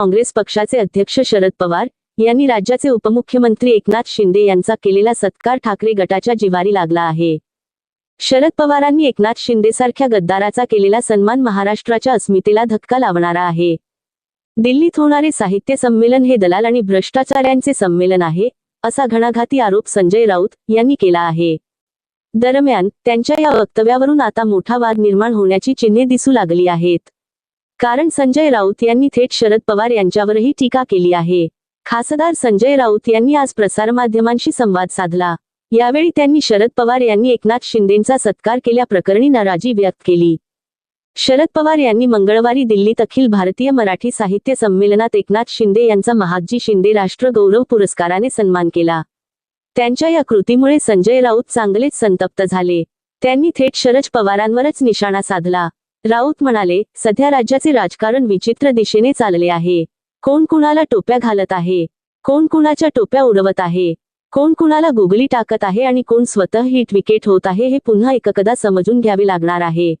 काँग्रेस पक्षाचे अध्यक्ष शरद पवार यांनी राज्याचे उपमुख्यमंत्री एकनाथ शिंदे यांचा केलेला सत्कार ठाकरे गटाच्या जिवारी लागला आहे. शरद पवारांनी एकनाथ शिंदेसारख्या गद्दाराचा केलेला सन्मान महाराष्ट्राच्या अस्मितेला धक्का लावणारा आहे. दिल्लीत होणारे साहित्य संमेलन हे दलाल आणि भ्रष्टाचाऱ्यांचे संमेलन आहे असा घणाघाती आरोप संजय राऊत यांनी केला आहे. दरम्यान त्यांच्या या वक्तव्यावरून आता मोठा वाद निर्माण होण्याची चिन्हे दिसू लागली आहेत. कारण संजय राऊत यांनी थेट शरद पवार यांच्यावरही टीका केली आहे. खासदार संजय राऊत यांनी आज प्रसारमाध्यमांशी संवाद साधला. यावेळी त्यांनी शरद पवार यांनी एकनाथ शिंदेंचा सत्कार केल्याप्रकरणी नाराजी व्यक्त केली. शरद पवार यांनी मंगळवारी दिल्लीत अखिल भारतीय मराठी साहित्य संमेलनात एकनाथ शिंदे यांचा महाजी शिंदे राष्ट्र गौरव पुरस्काराने सन्मान केला. त्यांच्या या कृतीमुळे संजय राऊत चांगलेच संतप्त झाले. त्यांनी थेट शरद पवारांवरच निशाणा साधला. राऊत म्हणाले सध्या राज्याचे राजकारण विचित्र दिशेने चालले आहे. कोण कुणाला टोप्या घालत आहे? कोण कुणाच्या टोप्या उडवत आहे? कोण कुणाला गुगली टाकत आहे आणि कोण स्वतः हिट विकेट होत आहे हे पुन्हा एककदा समजून घ्यावे लागणार आहे.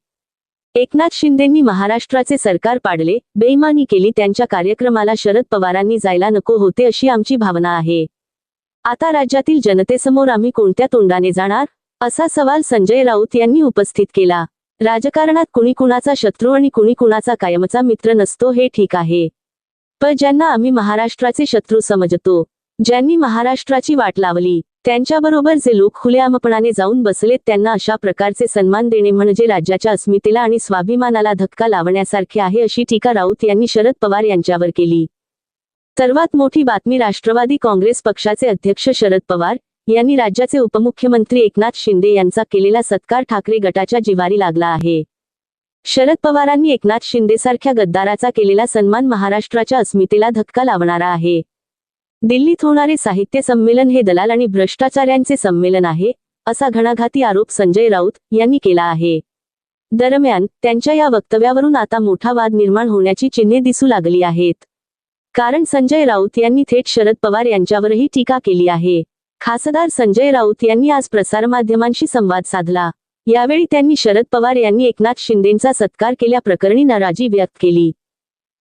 एकनाथ शिंदेंनी महाराष्ट्राचे सरकार पाडले बेईमानी केली त्यांच्या कार्यक्रमाला शरद पवारांनी जायला नको होते अशी आमची भावना आहे. आता राज्यातील जनतेसमोर आम्ही कोणत्या तोंडाने जाणार? असा सवाल संजय राऊत यांनी उपस्थित केला. राजकारणात कुणी कुणाचा शत्रू आणि कुणी कुणाचा कायमचा मित्र नसतो हे ठीक आहे. पण ज्यांना आम्ही महाराष्ट्राचे शत्रू समजतो ज्यांनी महाराष्ट्राची वाट लावली त्यांच्याबरोबर जे लोक खुलेआमपणाने जाऊन बसलेत त्यांना अशा प्रकारचे सन्मान देणे म्हणजे राज्याच्या अस्मितेला आणि स्वाभिमानाला धक्का लावण्यासारखे आहे अशी टीका राऊत यांनी शरद पवार यांच्यावर केली. सर्वात मोठी बातमी राष्ट्रवादी काँग्रेस पक्षाचे अध्यक्ष शरद पवार यांनी राज्याचे उपमुख्यमंत्री एकनाथ शिंदे यांचा केलेला सत्कार ठाकरे गटाच्या जिवारी लागला आहे. शरद पवारांनी एकनाथ शिंदेसारख्या गद्दाराचा केलेला सन्मान महाराष्ट्राच्या अस्मितेला धक्का लावणारा आहे. दिल्लीत होणारे साहित्य संमेलन हे दलाल आणि भ्रष्टाचार्यांचे संमेलन आहे असा घणाघाती आरोप संजय राऊत यांनी केला आहे. दरम्यान त्यांच्या या वक्तव्यावरून आता मोठा वाद निर्माण होण्याची चिन्हे दिसू लागली आहेत. कारण संजय राऊत यांनी थेट शरद पवार यांच्यावरही टीका केली आहे. खासदार संजय राऊत यांनी आज प्रसारमाध्यमांशी संवाद साधला. यावेळी त्यांनी शरद पवार यांनी एकनाथ शिंदेंचा सत्कार केल्याप्रकरणी नाराजी व्यक्त केली.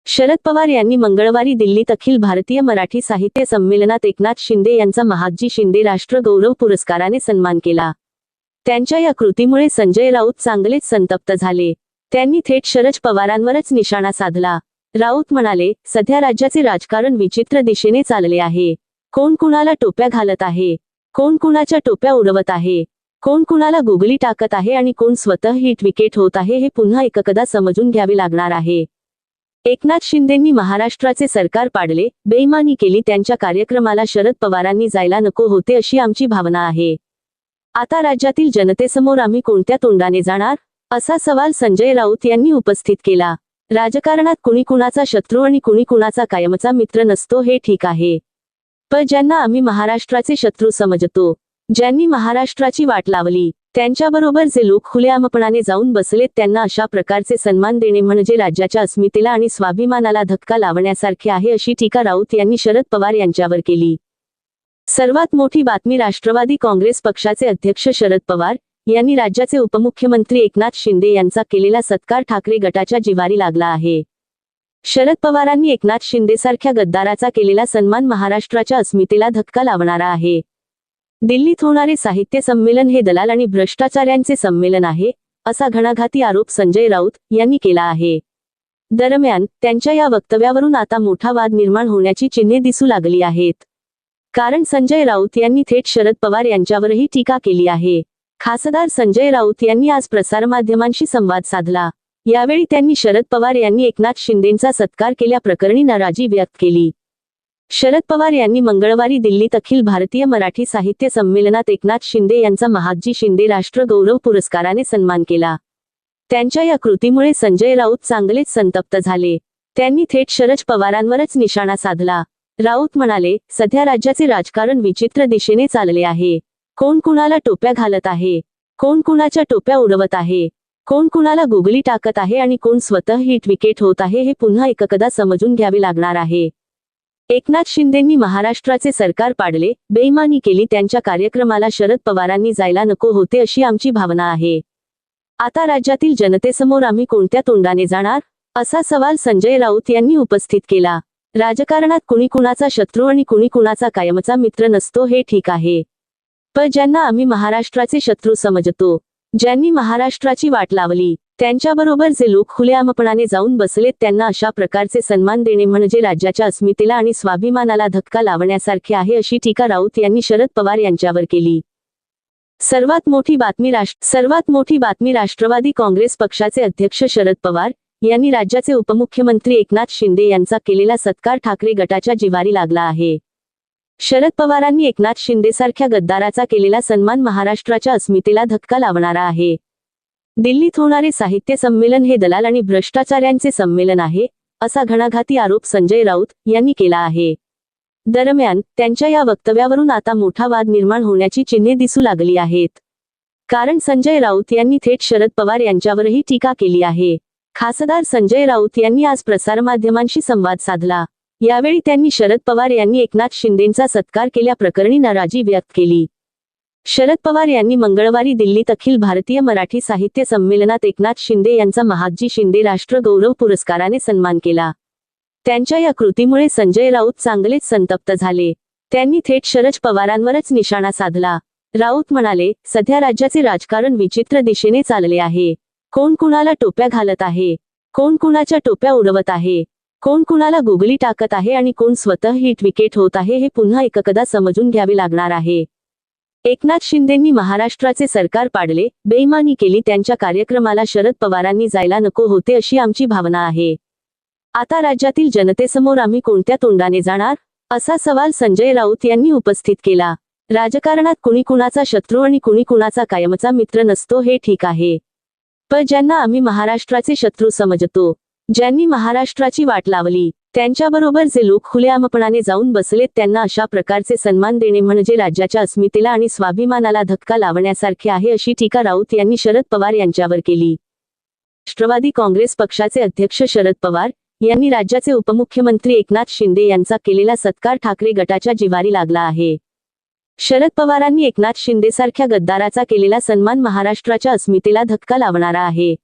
शरद पवार यांनी मंगळवारी दिल्लीत अखिल भारतीय मराठी साहित्य संमेलनात एकनाथ शिंदे यांचा महाजी शिंदे राष्ट्र गौरव पुरस्काराने सन्मान केला. त्यांच्या या कृतीमुळे संजय राऊत चांगलेच संतप्त झाले. त्यांनी थेट शरद पवारांवरच निशाणा साधला. राऊत म्हणाले सध्या राज्याचे राजकारण विचित्र दिशेने चालले आहे. कोण कुणाला टोप्या घालत आहे? कोण कुणाच्या टोप्या उडवत आहे? कोण कुणाला गुगली टाकत आहे आणि कोण स्वतः हिट विकेट होत आहे हे पुन्हा एककदा समजून घ्यावे लागणार आहे. एकनाथ शिंदेंनी महाराष्ट्राचे सरकार पाडले बेईमानी केली त्यांच्या कार्यक्रमाला शरद पवारांनी जायला नको होते अशी आमची भावना आहे. आता राज्यातील जनतेसमोर आम्ही कोणत्या तोंडाने जाणार? असा सवाल संजय राऊत यांनी उपस्थित केला. राजकारणात कुणी कुणाचा शत्रू आणि कुणी कुणाचा कायमचा मित्र नसतो हे ठीक आहे. पण ज्यांना आम्ही महाराष्ट्राचे शत्रू समजतो ज्यांनी महाराष्ट्राची वाट लावली त्यांच्याबरोबर जे लोक खुलेआमपणाने जाऊन बसलेत त्यांना अशा प्रकारचे सन्मान देणे म्हणजे राज्याच्या अस्मितेला आणि स्वाभिमानाला धक्का लावण्यासारखे आहे अशी टीका राऊत यांनी शरद पवार यांच्यावर केली. सर्वात मोठी बातमी राष्ट्रवादी काँग्रेस पक्षाचे अध्यक्ष शरद पवार यांनी राज्याचे उपमुख्यमंत्री एकनाथ शिंदे यांचा केलेला सत्कार ठाकरे गटाच्या जिवारी लागला आहे. शरद पवारांनी एकनाथ शिंदेसारख्या गद्दाराचा केलेला सन्मान महाराष्ट्राच्या अस्मितेला धक्का लावणारा आहे. दिल्लीत होणारे साहित्य संमेलन हे दलाल आणि भ्रष्टाचार्यांचे संमेलन आहे असा घणाघाती आरोप संजय राऊत यांनी केला आहे. दरम्यान त्यांच्या या वक्तव्यावरून आता मोठा वाद निर्माण होण्याची चिन्हे दिसू लागली आहेत. कारण संजय राऊत यांनी थेट शरद पवार यांच्यावरही टीका केली आहे. खासदार संजय राऊत यांनी आज प्रसारमाध्यमांशी संवाद साधला. यावेळी त्यांनी शरद पवार यांनी एकनाथ शिंदेंचा सत्कार केल्याप्रकरणी नाराजी व्यक्त केली. शरद पवार यांनी मंगळवारी दिल्लीत अखिल भारतीय मराठी साहित्य संमेलनात एकनाथ शिंदे यांचा महाजी शिंदे राष्ट्र गौरव पुरस्काराने सन्मान केला. त्यांच्या या कृतीमुळे संजय राऊत चांगलेच संतप्त झाले. त्यांनी थेट शरद पवारांवरच निशाणा साधला. राऊत म्हणाले सध्या राज्याचे राजकारण विचित्र दिशेने चालले आहे. कोण कुणाला टोप्या घालत आहे? कोण कुणाच्या टोप्या उडवत आहे? कोण कुणाला गुगली टाकत आहे आणि कोण स्वतः हिट विकेट होत आहे हे पुन्हा एककदा समजून घ्यावे लागणार आहे. एकनाथ शिंदेंनी महाराष्ट्राचे सरकार पाडले बेईमानी केली त्यांच्या कार्यक्रमाला शरद पवारांनी जायला नको होते अशी आमची भावना आहे. आता राज्यातील जनतेसमोर आम्ही कोणत्या तोंडाने जाणार? असा सवाल संजय राऊत यांनी उपस्थित केला. राजकारणात कुणी कुणाचा शत्रू आणि कुणी कुणाचा कायमचा मित्र नसतो हे ठीक आहे. पण ज्यांना आम्ही महाराष्ट्राचे शत्रू समजतो ज्यांनी महाराष्ट्राची वाट लावली त्यांच्याबरोबर जे लोक खुलेआमपणाने जाऊन बसलेत त्यांना अशा प्रकारचे सन्मान देणे म्हणजे राज्याच्या अस्मितेला आणि स्वाभिमानाला धक्का लावण्यासारखे आहे अशी टीका राऊत यांनी शरद पवार यांच्यावर केली. सर्वात मोठी बातमी राष्ट्र सर्वात मोठी बातमी राष्ट्रवादी काँग्रेस पक्षाचे अध्यक्ष शरद पवार यांनी राज्याचे उपमुख्यमंत्री एकनाथ शिंदे यांचा केलेला सत्कार ठाकरे गटाच्या जिवारी लागला आहे. शरद पवारांनी एकनाथ शिंदेसारख्या गद्दाराचा केलेला सन्मान महाराष्ट्राच्या अस्मितेला धक्का लावणारा आहे. दिल्लीत होणारे साहित्य संमेलन हे दलाल आणि भ्रष्टाचार्यांचे संमेलन आहे असा घणाघाती आरोप संजय राऊत यांनी केला आहे. दरम्यान त्यांच्या या वक्तव्यावरून आता मोठा वाद निर्माण होण्याची चिन्हे दिसू लागली आहेत. कारण संजय राऊत यांनी थेट शरद पवार यांच्यावरही टीका केली आहे. खासदार संजय राऊत यांनी आज प्रसारमाध्यमांशी संवाद साधला. यावेळी त्यांनी शरद पवार यांनी एकनाथ शिंदेंचा सत्कार केल्याप्रकरणी नाराजी व्यक्त केली. शरद पवार यांनी मंगळवारी दिल्लीत अखिल भारतीय मराठी साहित्य संमेलनात एकनाथ शिंदे यांचा महाजी शिंदे राष्ट्र गौरव पुरस्काराने सन्मान केला. त्यांच्या या कृतीमुळे संजय राऊत चांगलेच संतप्त झाले. त्यांनी थेट शरद पवारांवरच निशाणा साधला. राऊत म्हणाले सध्या राज्याचे राजकारण विचित्र दिशेने चालले आहे. कोण कुणाला टोप्या घालत आहे? कोण कुणाच्या टोप्या उडवत आहे? कोण कुणाला गुगली टाकत आहे आणि कोण स्वतः हिट विकेट होत आहे हे पुन्हा एककदा समजून घ्यावे लागणार आहे. एकनाथ शिंदेंनी महाराष्ट्राचे सरकार पाडले बेईमानी केली त्यांच्या कार्यक्रमाला शरद पवारांनी जायला नको होते अशी आमची भावना आहे. आता राज्यातील जनतेसमोर आम्ही कोणत्या तोंडाने जाणार? असा सवाल संजय राऊत यांनी उपस्थित केला. राजकारणात कुणी कुणाचा शत्रू आणि कुणी कुणाचा कायमचा मित्र नसतो हे ठीक आहे. पण ज्यांना आम्ही महाराष्ट्राचे शत्रू समजतो ज्यांनी महाराष्ट्राची वाट लावली त्यांच्याबरोबर जे लोक खुलेआमपणाने जाऊन बसलेत त्यांना अशा प्रकारचे सन्मान देणे म्हणजे राज्याच्या अस्मितेला आणि स्वाभिमानाला धक्का लावण्यासारखे आहे अशी टीका राऊत यांनी शरद पवार यांच्यावर केली. राष्ट्रवादी काँग्रेस पक्षाचे अध्यक्ष शरद पवार यांनी राज्याचे उपमुख्यमंत्री एकनाथ शिंदे यांचा केलेला सत्कार ठाकरे गटाच्या जिवारी लागला आहे. शरद पवारांनी एकनाथ शिंदेसारख्या गद्दाराचा केलेला सन्मान महाराष्ट्राच्या अस्मितेला धक्का लावणारा आहे.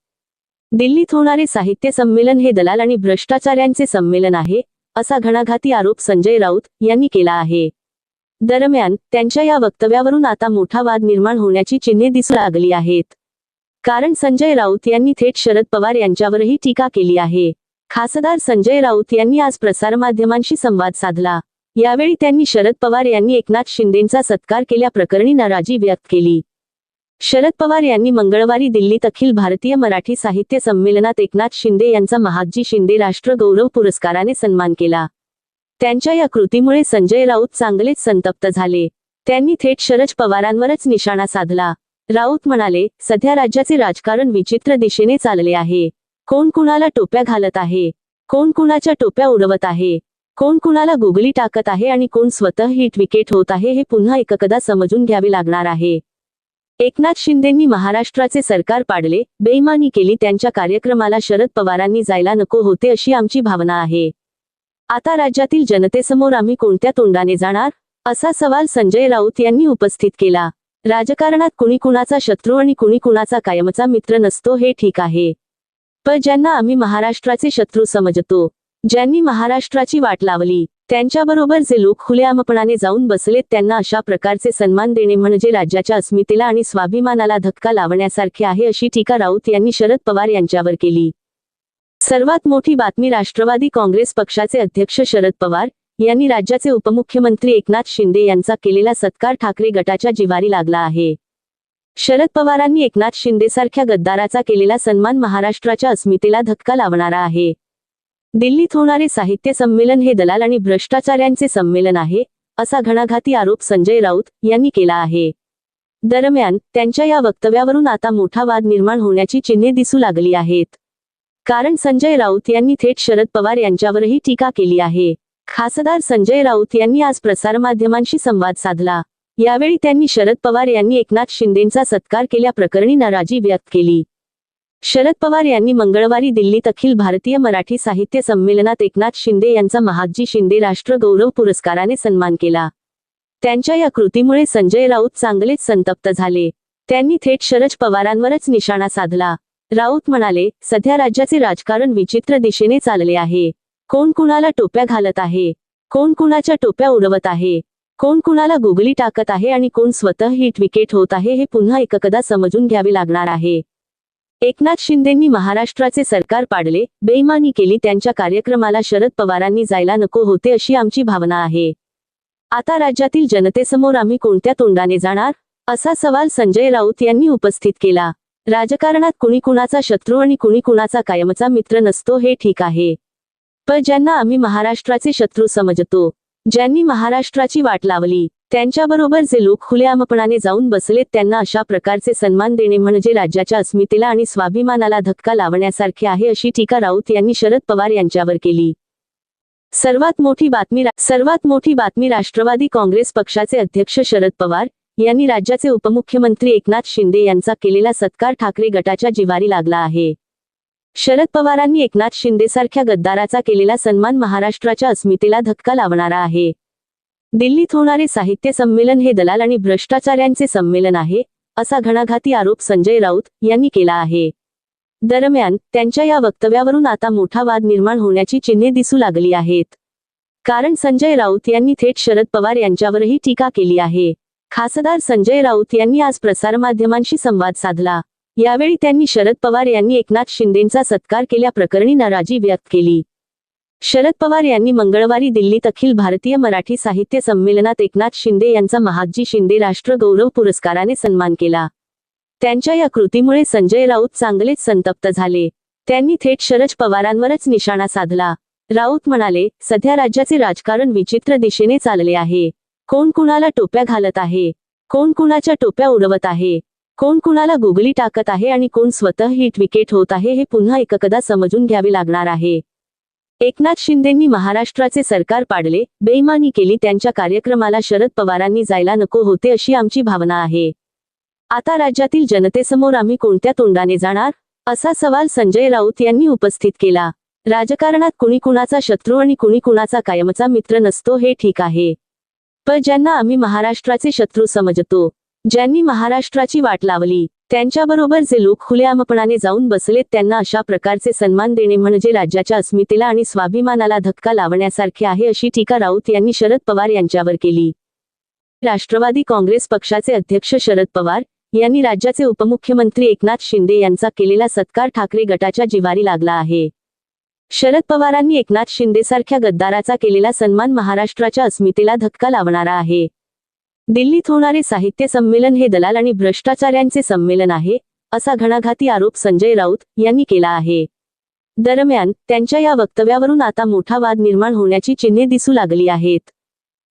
दिल्लीत होणारे साहित्य संमेलन हे दलाल आणि भ्रष्टाचार्यांचे संमेलन आहे असा घणाघाती आरोप संजय राऊत यांनी केला आहे. दरम्यान त्यांच्या या वक्तव्यावरून आता मोठा वाद निर्माण होण्याची चिन्हे दिसू लागली आहेत. कारण संजय राऊत यांनी थेट शरद पवार यांच्यावरही टीका केली आहे. खासदार संजय राऊत यांनी आज प्रसारमाध्यमांशी संवाद साधला. यावेळी त्यांनी शरद पवार यांनी एकनाथ शिंदेंचा सत्कार केल्याप्रकरणी नाराजी व्यक्त केली. शरद पवार यांनी मंगळवारी दिल्लीत अखिल भारतीय मराठी साहित्य संमेलनात एकनाथ शिंदे यांचा महाजी शिंदे राष्ट्र गौरव पुरस्काराने सन्मान केला. त्यांच्या या कृतीमुळे संजय राऊत चांगलेच संतप्त झाले. त्यांनी थेट शरद पवारांवरच निशाणा साधला. राऊत म्हणाले सध्या राज्याचे राजकारण विचित्र दिशेने चालले आहे. कोण कुणाला टोप्या घालत आहे? कोण कुणाच्या टोप्या उडवत आहे? कोण कुणाला गुगली टाकत आहे आणि कोण स्वतः हिट विकेट होत आहे हे पुन्हा एककदा समजून घ्यावे लागणार आहे. एकनाथ शिंदेंनी महाराष्ट्राचे सरकार पाडले बेईमानी केली त्यांच्या कार्यक्रमाला शरद पवारांनी जायला नको होते अशी आमची भावना आहे. आता राज्यातील जनतेसमोर आम्ही कोणत्या तोंडाने जाणार? असा सवाल संजय राऊत यांनी उपस्थित केला. राजकारणात कुणी कुणाचा शत्रू आणि कुणी कुणाचा कायमचा मित्र नसतो हे ठीक आहे. पण ज्यांना आम्ही महाराष्ट्राचे शत्रू समजतो ज्यांनी महाराष्ट्राची वाट लावली त्यांच्याबरोबर जे लोक खुलेआमपणाने जाऊन बसलेत त्यांना अशा प्रकारचे सन्मान देणे म्हणजे राज्याच्या अस्मितेला आणि स्वाभिमानाला धक्का लावण्यासारखे आहे अशी टीका राऊत यांनी शरद पवार यांच्यावर केली. सर्वात मोठी बातमी राष्ट्रवादी काँग्रेस पक्षाचे अध्यक्ष शरद पवार यांनी राज्याचे उपमुख्यमंत्री एकनाथ शिंदे यांचा केलेला सत्कार ठाकरे गटाच्या जिवारी लागला आहे. शरद पवारांनी एकनाथ शिंदेसारख्या गद्दाराचा केलेला सन्मान महाराष्ट्राच्या अस्मितेला धक्का लावणारा आहे. दिल्लीत होणारे साहित्य संमेलन हे दलाल आणि भ्रष्टाचार्यांचे संमेलन आहे असा घणाघाती आरोप संजय राऊत यांनी केला आहे. दरम्यान त्यांच्या या वक्तव्यावरून आता मोठा वाद निर्माण होण्याची चिन्हे दिसू लागली आहेत. कारण संजय राऊत यांनी थेट शरद पवार यांच्यावरही टीका केली आहे. खासदार संजय राऊत यांनी आज प्रसारमाध्यमांशी संवाद साधला. यावेळी त्यांनी शरद पवार यांनी एकनाथ शिंदेंचा सत्कार केल्याप्रकरणी नाराजी व्यक्त केली. शरद पवार यांनी मंगळवारी दिल्लीत अखिल भारतीय मराठी साहित्य संमेलनात एकनाथ शिंदे यांचा महाजी शिंदे राष्ट्र गौरव पुरस्काराने सन्मान केला. त्यांच्या या कृतीमुळे संजय राऊत चांगलेच संतप्त झाले. त्यांनी थेट शरद पवारांवरच निशाणा साधला. राऊत म्हणाले सध्या राज्याचे राजकारण विचित्र दिशेने चालले आहे. कोण कुणाला टोप्या घालत आहे? कोण कुणाच्या टोप्या उडवत आहे? कोण कुणाला गुगली टाकत आहे आणि कोण स्वतः हिट विकेट होत आहे हे पुन्हा एककदा समजून घ्यावे लागणार आहे. एकनाथ शिंदेंनी महाराष्ट्राचे सरकार पाडले बेईमानी केली त्यांच्या कार्यक्रमाला शरद पवारांनी जायला नको होते अशी आमची भावना आहे. आता राज्यातील जनतेसमोर आम्ही कोणत्या तोंडाने जाणार? असा सवाल संजय राऊत यांनी उपस्थित केला. राजकारणात कुणी कुणाचा शत्रू आणि कुणी कुणाचा कायमचा मित्र नसतो हे ठीक आहे. पण ज्यांना आम्ही महाराष्ट्राचे शत्रू समजतो ज्यांनी महाराष्ट्राची वाट लावली त्यांच्याबरोबर जे लोक खुलेआमपणाने जाऊन बसलेत त्यांना अशा प्रकारचे सन्मान देणे म्हणजे राज्याच्या अस्मितेला आणि स्वाभिमानाला धक्का लावण्यासारखे आहे अशी टीका राऊत यांनी शरद पवार यांच्यावर केली. सर्वात मोठी बातमी सर्वात मोठी बातमी राष्ट्रवादी काँग्रेस पक्षाचे अध्यक्ष शरद पवार यांनी राज्याचे उपमुख्यमंत्री एकनाथ शिंदे यांचा केलेला सत्कार ठाकरे गटाच्या जिवारी लागला आहे. शरद पवारांनी एकनाथ शिंदेसारख्या गद्दाराचा केलेला सन्मान महाराष्ट्राच्या अस्मितेला धक्का लावणारा आहे. दिल्लीत होणारे साहित्य संमेलन हे दलाल आणि भ्रष्टाचार्यांचे संमेलन आहे असा घणाघाती आरोप संजय राऊत यांनी केला आहे. दरम्यान त्यांच्या या वक्तव्यावरून आता मोठा वाद निर्माण होण्याची चिन्हे दिसू लागली आहेत. कारण संजय राऊत यांनी थेट शरद पवार यांच्यावरही टीका केली आहे. खासदार संजय राऊत यांनी आज प्रसारमाध्यमांशी संवाद साधला. यावेळी त्यांनी शरद पवार यांनी एकनाथ शिंदेंचा सत्कार केल्याप्रकरणी नाराजी व्यक्त केली. शरद पवार यांनी मंगळवारी दिल्लीत अखिल भारतीय मराठी साहित्य संमेलनात एकनाथ शिंदे यांचा महाजी शिंदे राष्ट्र गौरव पुरस्काराने सन्मान केला. त्यांच्या या कृतीमुळे संजय राऊत चांगलेच संतप्त झाले. त्यांनी थेट शरद पवारांवरच निशाणा साधला. राऊत म्हणाले सध्या राज्याचे राजकारण विचित्र दिशेने चालले आहे. कोण कुणाला टोप्या घालत आहे? कोण कुणाच्या टोप्या उडवत आहे? कोण कुणाला गुगली टाकत आहे आणि कोण स्वतः हिट विकेट होत आहे हे पुन्हा एककदा समजून घ्यावे लागणार आहे. एकनाथ शिंदेंनी महाराष्ट्राचे सरकार पाडले बेईमानी केली त्यांच्या कार्यक्रमाला शरद पवारांनी जायला नको होते अशी आमची भावना आहे. आता राज्यातील जनतेसमोर आम्ही कोणत्या तोंडाने जाणार? असा सवाल संजय राऊत यांनी उपस्थित केला. राजकारणात कुणी कुणाचा शत्रू आणि कुणी कुणाचा कायमचा मित्र नसतो हे ठीक आहे. पण ज्यांना आम्ही महाराष्ट्राचे शत्रू समजतो ज्यांनी महाराष्ट्राची वाट लावली त्यांच्याबरोबर जे लोक खुलेआमपणाने जाऊन बसलेत त्यांना अशा प्रकारचे सन्मान देणे म्हणजे राज्याच्या अस्मितेला आणि स्वाभिमानाला धक्का लावण्यासारखे आहे अशी टीका राऊत यांनी शरद पवार यांच्यावर केली. राष्ट्रवादी काँग्रेस पक्षाचे अध्यक्ष शरद पवार यांनी राज्याचे उपमुख्यमंत्री एकनाथ शिंदे यांचा केलेला सत्कार ठाकरे गटाच्या जिवारी लागला आहे. शरद पवारांनी एकनाथ शिंदेसारख्या गद्दाराचा केलेला सन्मान महाराष्ट्राच्या अस्मितेला धक्का लावणारा आहे. दिल्लीत होणारे साहित्य संमेलन हे दलाल आणि भ्रष्टाचार्यांचे संमेलन आहे असा घणाघाती आरोप संजय राऊत यांनी केला आहे. दरम्यान त्यांच्या या वक्तव्यावरून आता मोठा वाद निर्माण होण्याची चिन्हे दिसू लागली आहेत.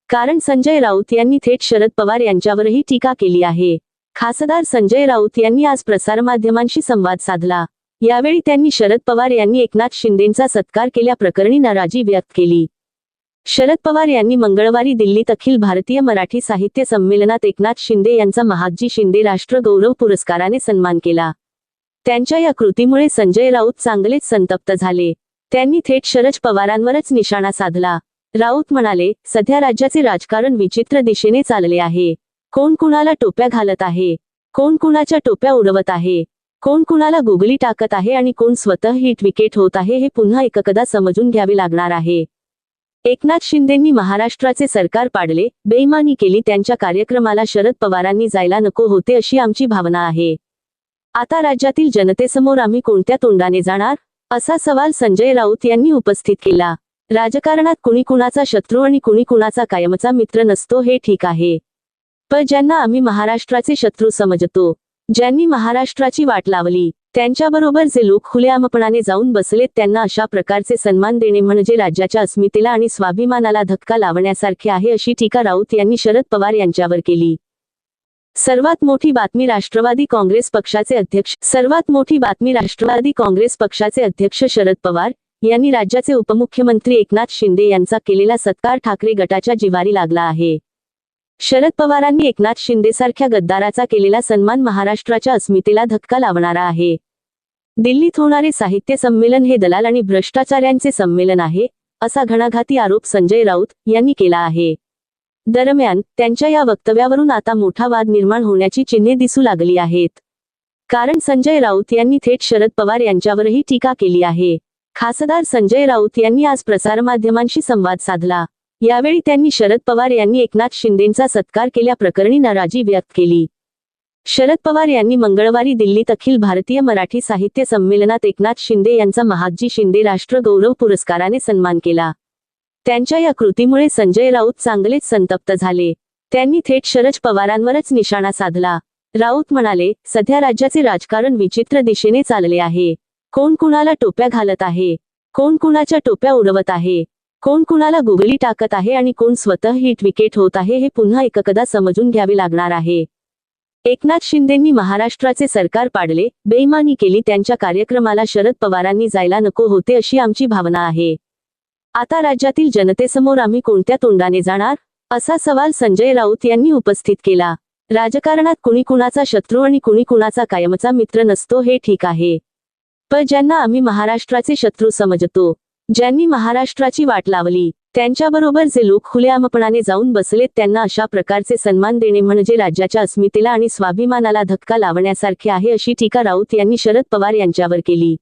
कारण संजय राऊत यांनी थेट शरद पवार यांच्यावरही टीका केली आहे. खासदार संजय राऊत यांनी आज प्रसारमाध्यमांशी संवाद साधला. यावेळी त्यांनी शरद पवार यांनी एकनाथ शिंदेंचा सत्कार केल्याप्रकरणी नाराजी व्यक्त केली. शरद पवार यांनी मंगळवारी दिल्लीत अखिल भारतीय मराठी साहित्य संमेलनात एकनाथ शिंदे यांचा महाजी शिंदे राष्ट्र गौरव पुरस्काराने सन्मान केला. त्यांच्या या कृतीमुळे संजय राऊत चांगलेच संतप्त झाले. त्यांनी थेट शरद पवारांवरच निशाणा साधला. राऊत म्हणाले सध्या राज्याचे राजकारण विचित्र दिशेने चालले आहे. कोण कुणाला टोप्या घालत आहे? कोण कुणाच्या टोप्या उडवत आहे? कोण कुणाला गुगली टाकत आहे आणि कोण स्वतः हिट विकेट होत आहे हे पुन्हा एककदा समजून घ्यावे लागणार आहे. एकनाथ शिंदेंनी महाराष्ट्राचे सरकार पाडले बेईमानी केली त्यांच्या कार्यक्रमाला शरद पवारांनी जायला नको होते अशी आमची भावना आहे. आता राज्यातील जनतेसमोर आम्ही कोणत्या तोंडाने जाणार? असा सवाल संजय राऊत यांनी उपस्थित केला. राजकारणात कुणी कुणाचा शत्रू आणि कुणी कुणाचा कायमचा मित्र नसतो हे ठीक आहे. पण ज्यांना आम्ही महाराष्ट्राचे शत्रू समजतो ज्यांनी महाराष्ट्राची वाट लावली त्यांच्याबरोबर जे लोक खुलेआमपणाने जाऊन बसलेत त्यांना अशा प्रकारचे सन्मान देणे म्हणजे राज्याच्या अस्मितेला आणि स्वाभिमानाला धक्का लावण्यासारखे आहे अशी टीका राऊत यांनी शरद पवार यांच्यावर केली. सर्वात मोठी बातमी राष्ट्रवादी काँग्रेस पक्षाचे अध्यक्ष सर्वात मोठी बातमी राष्ट्रवादी काँग्रेस पक्षाचे अध्यक्ष शरद पवार यांनी राज्याचे उपमुख्यमंत्री एकनाथ शिंदे यांचा केलेला सत्कार ठाकरे गटाच्या जिवारी लागला आहे. शरद पवारांनी एकनाथ शिंदेसारख्या गद्दाराचा केलेला सन्मान महाराष्ट्राच्या अस्मितेला धक्का लावणारा आहे. दिल्लीत होणारे साहित्य संमेलन हे दलाल आणि भ्रष्टाचार्यांचे संमेलन आहे असा घणाघाती आरोप संजय राऊत यांनी केला आहे. दरम्यान त्यांच्या या वक्तव्यावरून आता मोठा वाद निर्माण होण्याची चिन्हे दिसू लागली आहेत. कारण संजय राऊत यांनी थेट शरद पवार यांच्यावरही टीका केली आहे. खासदार संजय राऊत यांनी आज प्रसारमाध्यमांशी संवाद साधला. यावेळी त्यांनी शरद पवार यांनी एकनाथ शिंदेंचा सत्कार केल्याप्रकरणी नाराजी व्यक्त केली. शरद पवार यांनी मंगळवारी दिल्लीत अखिल भारतीय मराठी साहित्य संमेलनात एकनाथ शिंदे यांचा महाजी शिंदे राष्ट्र गौरव पुरस्काराने सन्मान केला. त्यांच्या या कृतीमुळे संजय राऊत चांगलेच संतप्त झाले. त्यांनी थेट शरद पवारांवरच निशाणा साधला. राऊत म्हणाले सध्या राज्याचे राजकारण विचित्र दिशेने चालले आहे. कोण कुणाला टोप्या घालत आहे? कोण कुणाच्या टोप्या उडवत आहे? कोण कुणाला गुगली टाकत आहे आणि कोण स्वतः हिट विकेट होत आहे हे पुन्हा एककदा समजून घ्यावे लागणार आहे. एकनाथ शिंदेंनी महाराष्ट्राचे सरकार पाडले बेईमानी केली त्यांच्या कार्यक्रमाला शरद पवारांनी जायला नको होते अशी आमची भावना आहे. आता राज्यातील जनतेसमोर आम्ही कोणत्या तोंडाने जाणार? असा सवाल संजय राऊत यांनी उपस्थित केला. राजकारणात कुणी कुणाचा शत्रू आणि कुणी कुणाचा कायमचा मित्र नसतो हे ठीक आहे. पण ज्यांना आम्ही महाराष्ट्राचे शत्रू समजतो ज्यांनी महाराष्ट्राची वाट लावली त्यांच्याबरोबर जे लोक खुलेआमपणाने जाऊन बसलेत त्यांना अशा प्रकारचे सन्मान देणे म्हणजे राज्याच्या अस्मितेला आणि स्वाभिमानाला धक्का लावण्यासारखे आहे अशी टीका राऊत यांनी शरद पवार यांच्यावर केली.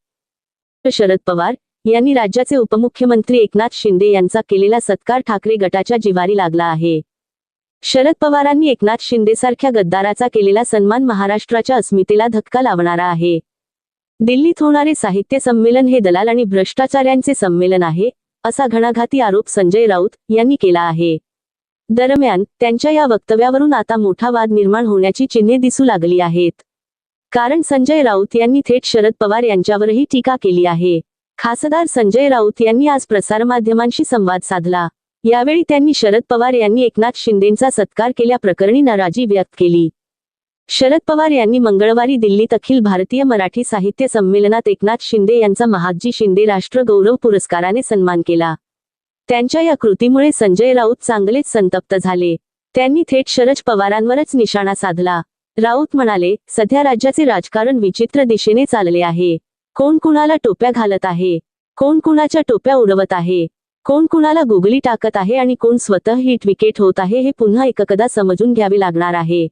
शरद पवार यांनी राज्याचे उपमुख्यमंत्री एकनाथ शिंदे यांचा केलेला सत्कार ठाकरे गटाच्या जिवारी लागला आहे. शरद पवारांनी एकनाथ शिंदेसारख्या गद्दाराचा केलेला सन्मान महाराष्ट्राच्या अस्मितेला धक्का लावणारा आहे. दिल्लीत होणारे साहित्य संमेलन हे दलाल आणि भ्रष्टाचार्यांचे संमेलन आहे असा घणाघाती आरोप संजय राऊत यांनी केला आहे. दरम्यान त्यांच्या या वक्तव्यावरून आता मोठा वाद निर्माण होण्याची चिन्हे दिसू लागली आहेत. कारण संजय राऊत यांनी थेट शरद पवार यांच्यावरही टीका केली आहे. खासदार संजय राऊत यांनी आज प्रसारमाध्यमांशी संवाद साधला. यावेळी त्यांनी शरद पवार यांनी एकनाथ शिंदेंचा सत्कार केल्याप्रकरणी नाराजी व्यक्त केली. शरद पवार यांनी मंगळवारी दिल्लीत अखिल भारतीय मराठी साहित्य संमेलनात एकनाथ शिंदे यांचा महाजी शिंदे राष्ट्र गौरव पुरस्काराने सन्मान केला. त्यांच्या या कृतीमुळे संजय राऊत चांगलेच संतप्त झाले. त्यांनी थेट शरद पवारांवरच निशाणा साधला. राऊत म्हणाले सध्या राज्याचे राजकारण विचित्र दिशेने चालले आहे. कोण कुणाला टोप्या घालत आहे? कोण कुणाच्या टोप्या उडवत आहे? कोण कुणाला गुगली टाकत आहे आणि कोण स्वतः हिट विकेट होत आहे हे पुन्हा एककदा समजून घ्यावे लागणार आहे.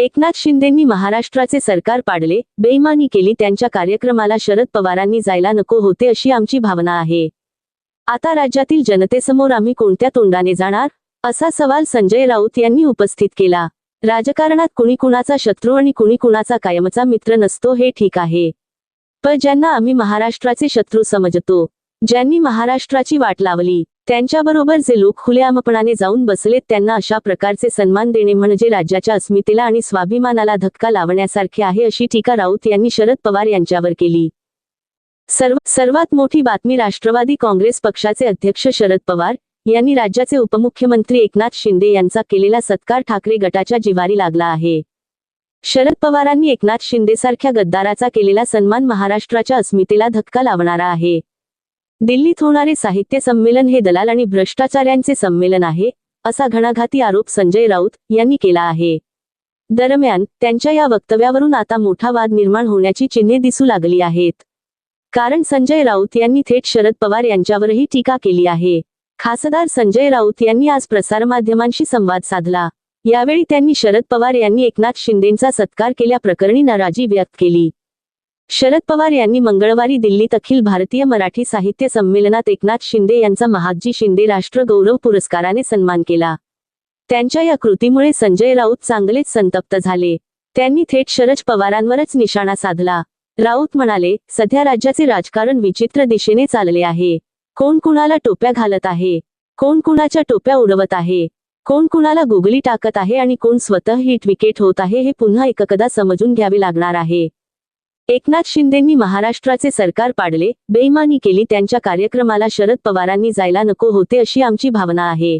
एकनाथ शिंदेंनी महाराष्ट्राचे सरकार पाडले बेईमानी केली त्यांच्या कार्यक्रमाला शरद पवारांनी जायला नको होते अशी आमची भावना आहे. आता राज्यातील जनतेसमोर आम्ही कोणत्या तोंडाने जाणार? असा सवाल संजय राऊत यांनी उपस्थित केला. राजकारणात कुणी कुणाचा शत्रू आणि कुणी कुणाचा कायमचा मित्र नसतो हे ठीक आहे. पण ज्यांना आम्ही महाराष्ट्राचे शत्रू समजतो ज्यांनी महाराष्ट्राची वाट लावली त्यांच्याबरोबर जे लोक खुलेआमपणाने जाऊन बसलेत त्यांना अशा प्रकारचे सन्मान देणे म्हणजे राज्याच्या अस्मितेला आणि स्वाभिमानाला धक्का लावण्यासारखे आहे अशी टीका राऊत यांनी शरद पवार यांच्यावर केली. सर्व सर्वात मोठी बातमी राष्ट्रवादी काँग्रेस पक्षाचे अध्यक्ष शरद पवार यांनी राज्याचे उपमुख्यमंत्री एकनाथ शिंदे यांचा केलेला सत्कार ठाकरे गटाच्या जिवारी लागला आहे. शरद पवारांनी एकनाथ शिंदेसारख्या गद्दाराचा केलेला सन्मान महाराष्ट्राच्या अस्मितेला धक्का लावणारा आहे. दिल्लीत होणारे साहित्य संमेलन हे दलाल आणि भ्रष्टाचार्यांचे संमेलन आहे असा घणाघाती आरोप संजय राऊत यांनी केला आहे. दरम्यान त्यांच्या या वक्तव्यावरून आता मोठा वाद निर्माण होण्याची चिन्हे दिसू लागली आहेत. कारण संजय राऊत यांनी थेट शरद पवार यांच्यावरही टीका केली आहे. खासदार संजय राऊत यांनी आज प्रसारमाध्यमांशी संवाद साधला. यावेळी त्यांनी शरद पवार यांनी एकनाथ शिंदेंचा सत्कार केल्याप्रकरणी नाराजी व्यक्त केली. शरद पवार यांनी मंगळवारी दिल्लीत अखिल भारतीय मराठी साहित्य संमेलनात एकनाथ शिंदे यांचा महाजी शिंदे राष्ट्र गौरव पुरस्काराने सन्मान केला. त्यांच्या या कृतीमुळे संजय राऊत चांगलेच संतप्त झाले. त्यांनी थेट शरद पवारांवरच निशाणा साधला. राऊत म्हणाले सध्या राज्याचे राजकारण विचित्र दिशेने चालले आहे. कोण कुणाला टोप्या घालत आहे? कोण कुणाच्या टोप्या उडवत आहे? कोण कुणाला गुगली टाकत आहे आणि कोण स्वतः हिट विकेट होत आहे हे पुन्हा एककदा समजून घ्यावे लागणार आहे. एकनाथ शिंदेंनी महाराष्ट्राचे सरकार पाडले बेईमानी केली त्यांच्या कार्यक्रमाला शरद पवारांनी जायला नको होते अशी आमची भावना आहे.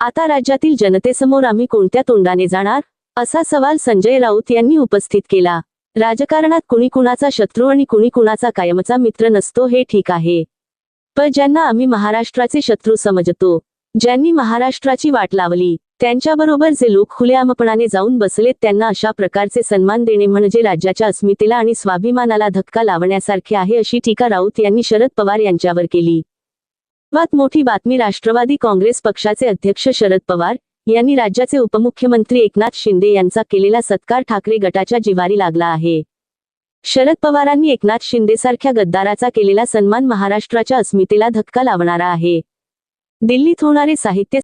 आता राज्यातील जनतेसमोर आम्ही कोणत्या तोंडाने जाणार? असा सवाल संजय राऊत यांनी उपस्थित केला. राजकारणात कुणी कुणाचा शत्रू आणि कुणी कुणाचा कायमचा मित्र नसतो हे ठीक आहे. पण ज्यांना आम्ही महाराष्ट्राचे शत्रू समजतो ज्यांनी महाराष्ट्राची वाट लावली त्यांच्याबरोबर जे लोक खुलेआमपणाने जाऊन बसलेत त्यांना अशा प्रकारचे सन्मान देणे म्हणजे राज्याच्या अस्मितेला आणि स्वाभिमानाला धक्का लावण्यासारखे आहे अशी टीका राऊत यांनी शरद पवार यांच्यावर केली. सर्वात मोठी बातमी राष्ट्रवादी काँग्रेस पक्षाचे अध्यक्ष शरद पवार यांनी राज्याचे उपमुख्यमंत्री एकनाथ शिंदे यांचा केलेला सत्कार ठाकरे गटाच्या जिवारी लागला आहे. शरद पवारांनी एकनाथ शिंदेसारख्या गद्दाराचा केलेला सन्मान महाराष्ट्राच्या अस्मितेला धक्का लावणारा आहे. दिल्लीत होणारे साहित्य